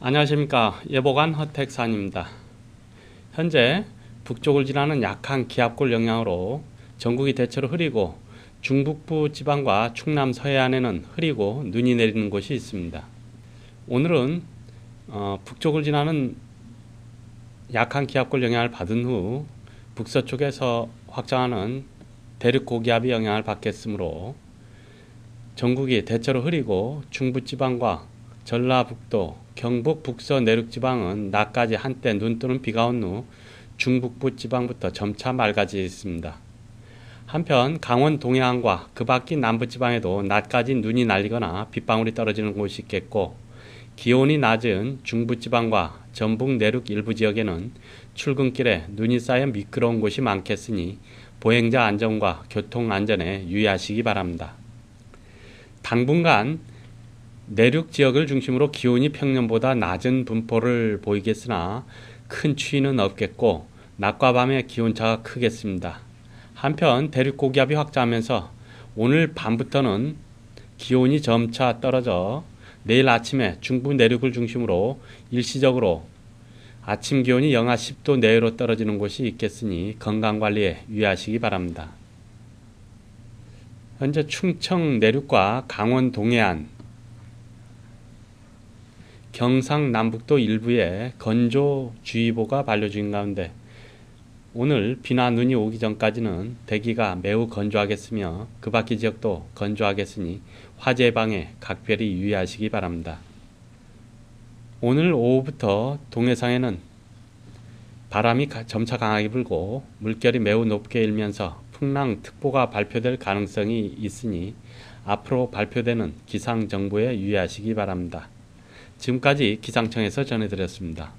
안녕하십니까 예보관 허택산입니다. 현재 북쪽을 지나는 약한 기압골 영향으로 전국이 대체로 흐리고 중북부 지방과 충남 서해안에는 흐리고 눈이 내리는 곳이 있습니다. 오늘은 어, 북쪽을 지나는 약한 기압골 영향을 받은 후 북서쪽에서 확장하는 대륙 고기압의 영향을 받겠으므로 전국이 대체로 흐리고 중부지방과 전라북도, 경북 북서 내륙 지방은 낮까지 한때 눈 또는 비가 온 후 중북부 지방부터 점차 맑아지 있습니다. 한편 강원 동해안과 그 밖의 남부 지방에도 낮까지 눈이 날리거나 빗방울이 떨어지는 곳이 있겠고 기온이 낮은 중부 지방과 전북 내륙 일부 지역에는 출근길에 눈이 쌓여 미끄러운 곳이 많겠으니 보행자 안전과 교통 안전에 유의하시기 바랍니다. 당분간 내륙 지역을 중심으로 기온이 평년보다 낮은 분포를 보이겠으나 큰 추위는 없겠고 낮과 밤의 기온차가 크겠습니다. 한편 대륙 고기압이 확장하면서 오늘 밤부터는 기온이 점차 떨어져 내일 아침에 중부 내륙을 중심으로 일시적으로 아침 기온이 영하 10도 내외로 떨어지는 곳이 있겠으니 건강관리에 유의하시기 바랍니다. 현재 충청 내륙과 강원 동해안, 경상 남북도 일부에 건조주의보가 발효 중인 가운데 오늘 비나 눈이 오기 전까지는 대기가 매우 건조하겠으며 그 밖의 지역도 건조하겠으니 화재 예방에 각별히 유의하시기 바랍니다. 오늘 오후부터 동해상에는 바람이 점차 강하게 불고 물결이 매우 높게 일면서 풍랑특보가 발표될 가능성이 있으니 앞으로 발표되는 기상정보에 유의하시기 바랍니다. 지금까지 기상청에서 전해드렸습니다.